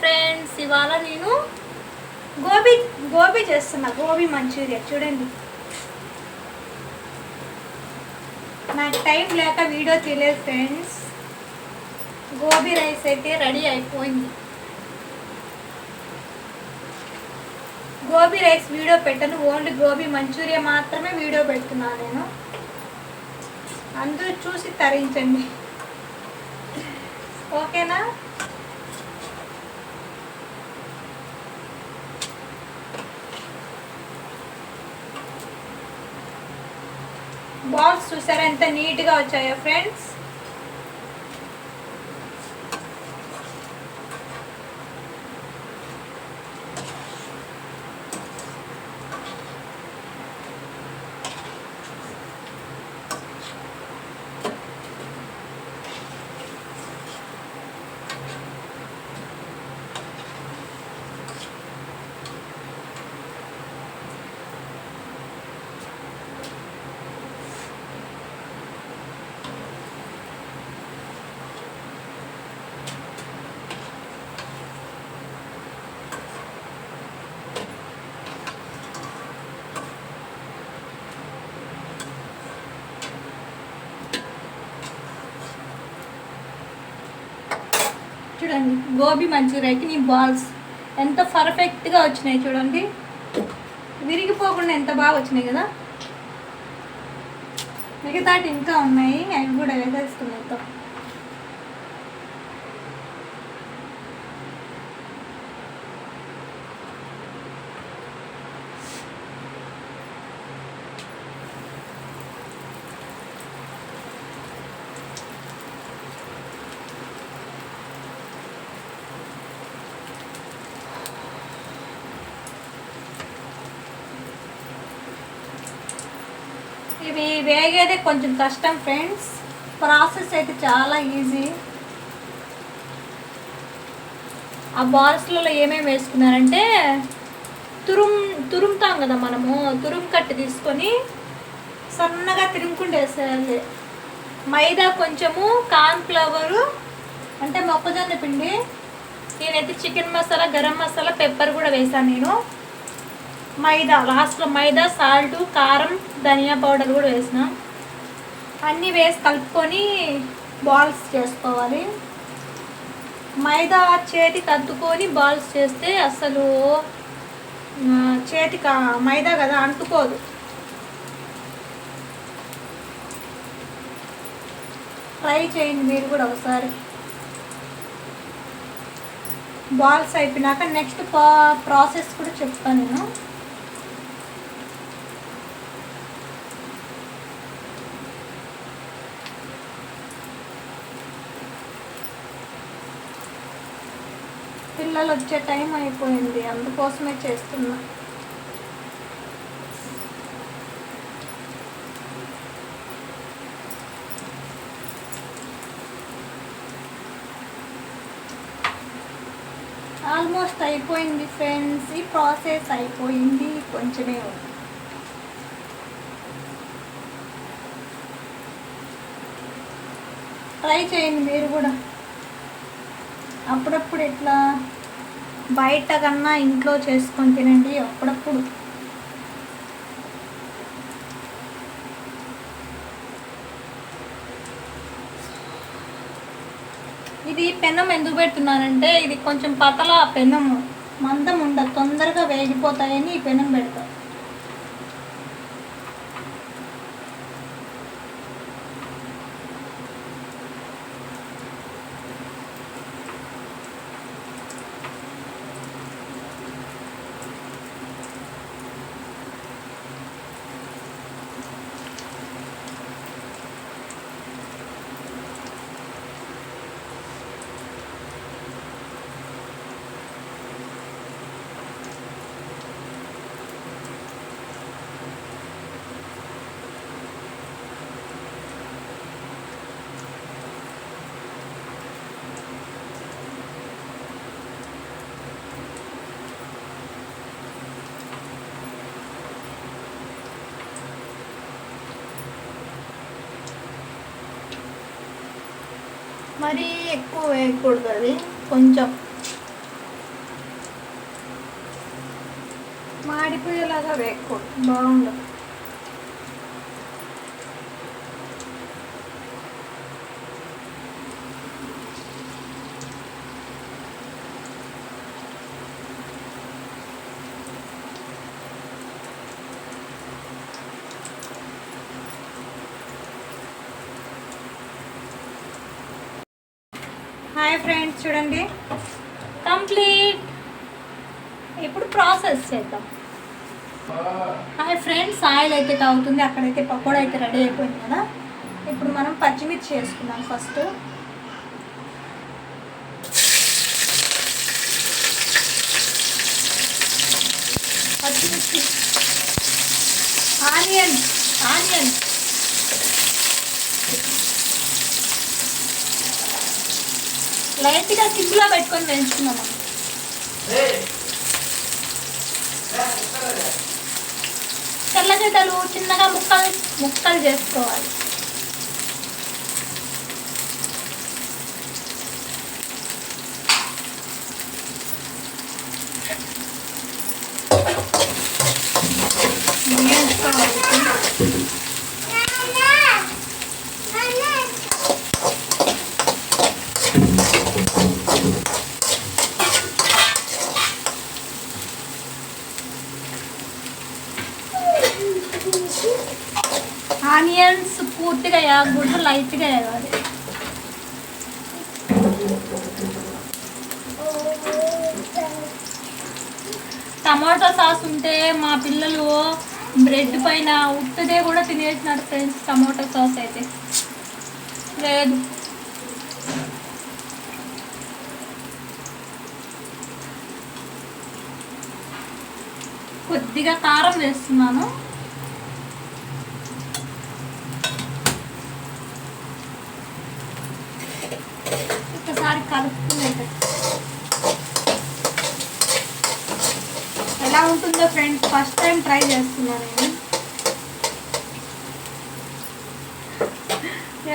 Friends ఇవాళ నేను గోబీ గోబీ చేస్తున్నా. గోబీ మంచూరియా. చూడండి. నాకు టైం లేక వీడియో తీయలేదు ఫ్రెండ్స్ గోబీ రైస్ అయితే రెడీ అయిపోయింది. గోబీ రైస్ వీడియో పెట్టను. ఓన్లీ గోబీ మంచూరియా మాత్రమే వీడియో పెడుతున్నాను నేను. అందరూ చూసి తరించండి. ఓకేనా బాల్స్ చూసారా ఎంత నీట్గా వచ్చాయో ఫ్రెండ్స్ చూడండి గోబీ మంచూరియాకి నీ బాల్స్ ఎంత పర్ఫెక్ట్గా వచ్చినాయి చూడండి. విరిగిపోకుండా ఎంత బాగా వచ్చినాయి కదా. మిగతాటి ఇంకా ఉన్నాయి అవి కూడా వేసేస్తున్నాయి వేగేదే కొంచెం కష్టం ఫ్రెండ్స్ ప్రాసెస్ అయితే చాలా ఈజీ ఆ బాల్స్లలో ఏమేమి వేసుకున్నారంటే తురుం తురుముతాం కదా మనము తురుము కట్టి తీసుకొని సన్నగా తిరుముకుండా వేసేయాలి మైదా కొంచెము కార్న్ఫ్లవరు అంటే మొక్కజొన్న పిండి నేనైతే చికెన్ మసాలా గరం మసాలా పెప్పర్ కూడా వేసాను నేను. మైదా లాస్ట్లో మైదా సాల్ట్ కారం ధనియా పౌడర్ కూడా వేసినాం. అన్నీ వేసి కలుపుకొని బాల్స్ చేసుకోవాలి. మైదా చేతికి తద్దుకొని బాల్స్ చేస్తే అసలు చేతి మైదా కదా అంటుకోదు. ట్రై చేయండి మీరు కూడా ఒకసారి. బాల్స్ అయిపోయినాక నెక్స్ట్ ప్రాసెస్ కూడా చెప్తాను నేను. పిల్లలు వచ్చే టైం అయిపోయింది అందుకోసమే చేస్తున్నా. ఆల్మోస్ట్ అయిపోయింది ఫ్రెండ్స్ ఈ ప్రాసెస్ అయిపోయింది కొంచెమే ఉంది. ట్రై చేయండి మీరు కూడా. అప్పుడప్పుడు ఇట్లా బయట కన్నా ఇంట్లో చేసుకొని తినండి అప్పుడప్పుడు. ఇది పెనం ఎందుకు పెడుతున్నానంటే ఇది కొంచెం పతల పెనము. మందం ఉండదు తొందరగా వేగిపోతాయని ఈ పెనం పెడతాను మరీ ఎక్కువ వేయకూడదు అది. కొంచెం. మాడిపోయేలాగా వేయకూడదు. బాగుండదు. హాయ్ ఫ్రెండ్స్ చూడండి. కంప్లీట్. ఇప్పుడు ప్రాసెస్ చేద్దాం. హాయ్ ఫ్రెండ్స్ ఆయిల్ అయితే కావుతుంది అక్కడైతే పకోడా అయితే రెడీ అయిపోయింది కదా. ఇప్పుడు మనం పచ్చిమిర్చి వేసుకుందాం ఫస్ట్. పచ్చిమిర్చి. Onion onion. లైట్గా సిమ్లో పెట్టుకొని వేసుకున్నాం తెల్లగడ్డలు చిన్నగా ముక్కలు ముక్కలు చేసుకోవాలి. లైట్గా వేయాలి టమాటో సాస్ ఉంటే మా పిల్లలు బ్రెడ్ పైన ఉత్తదే కూడా తినేసినారు ఫ్రెండ్స్ టమాటో సాస్ అయితే. లేదు. కొద్దిగా కారం వేస్తున్నాను ఒకసారి కలుపుకునేది ఎలా ఫ్రెండ్స్ ఫస్ట్ టైం ట్రై చేస్తున్నాను నేను.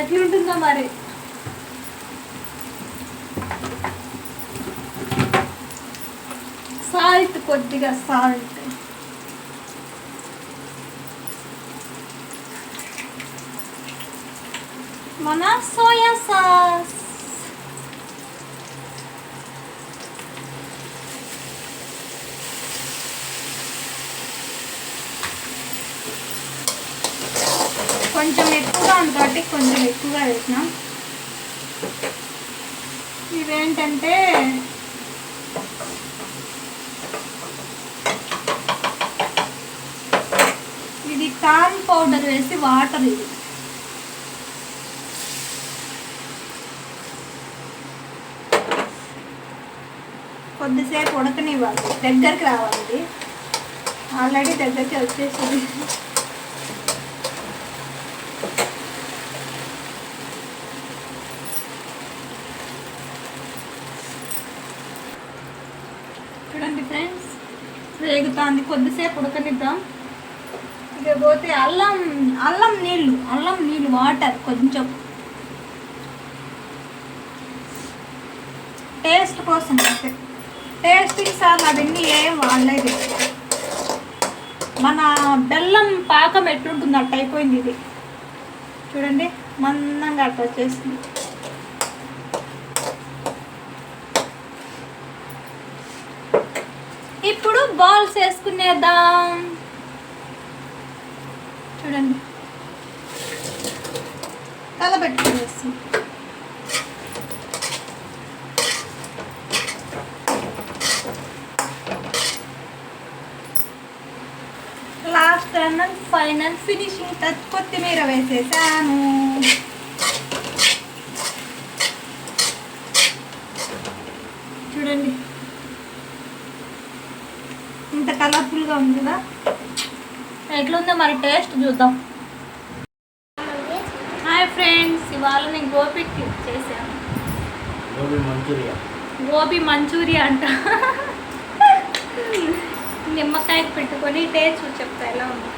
ఎట్లుంటుందో మరి. సాల్ట్ కొద్దిగా సాల్ట్. మన సోయా సాస్. కొంచెం ఎక్కువగా ఉంది కాబట్టి కొంచెం ఎక్కువగా వేసినాం. ఇవేంటంటే ఇది కార్న్ పౌడర్ వేసి వాటర్ ఇది. కొద్దిసేపు ఉడకనివ్వాలి. దగ్గరికి రావాలి ఆల్రెడీ దగ్గరికి వచ్చేసింది చూడండి ఫ్రెండ్స్ వేగుతుంది కొద్దిసేపు ఉడకనిద్దాం. ఇక పోతే అల్లం అల్లం నీళ్ళు అల్లం నీళ్ళు వాటర్ కొంచెం. టేస్ట్ కోసం అంతే. టేస్ట్కి సార్ అవన్నీ ఏం వాడలేదు మన బెల్లం పాకం ఎట్లుంటుంది అట్ట అయిపోయింది ఇది. చూడండి మందంగా అట్ట వచ్చేసింది ఇప్పుడు బాల్స్ వేసుకునేద్దాం. చూడండి. తల పెట్టుకునేసి last and final finishing touch కొత్తిమీర వేసేసాను. చూడండి. ఇంత కలర్ఫుల్గా ఉంది కదా ఎట్లుందో మరి టేస్ట్ చూద్దాం. హాయ్ ఫ్రెండ్స్ ఇవాళ నేను గోపి చేశాను. గోబీ మంచూరియా. గోబీ మంచూరియా అంట. నిమ్మకాయ పెట్టుకొని టేస్ట్ చెప్తా ఎలా ఉంది.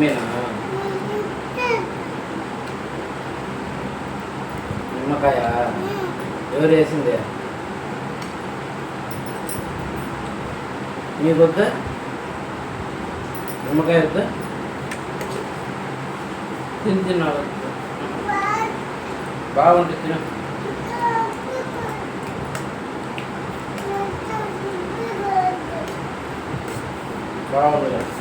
నిమ్మేనా నిమ్మకాయ ఎవరు వేసింది? నీకు వద్ద నిమ్మకాయ వద్దా తిని తిన్నాడు బాగుంటుంది తిన. బాగుంది.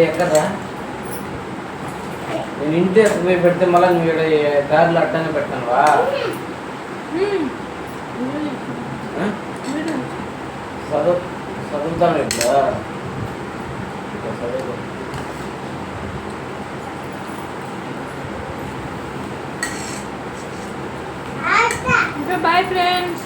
ఎక్కడ్రా? నేను ఇంటి పోయి పెడితే మళ్ళీ నువ్వు ఇక్కడ దారిలో అట్టనే పెట్టానువా చదువు చదువుతాను ఇట్లా. చదువు చదువుకో ఇంకా బాయ్ ఫ్రెండ్స్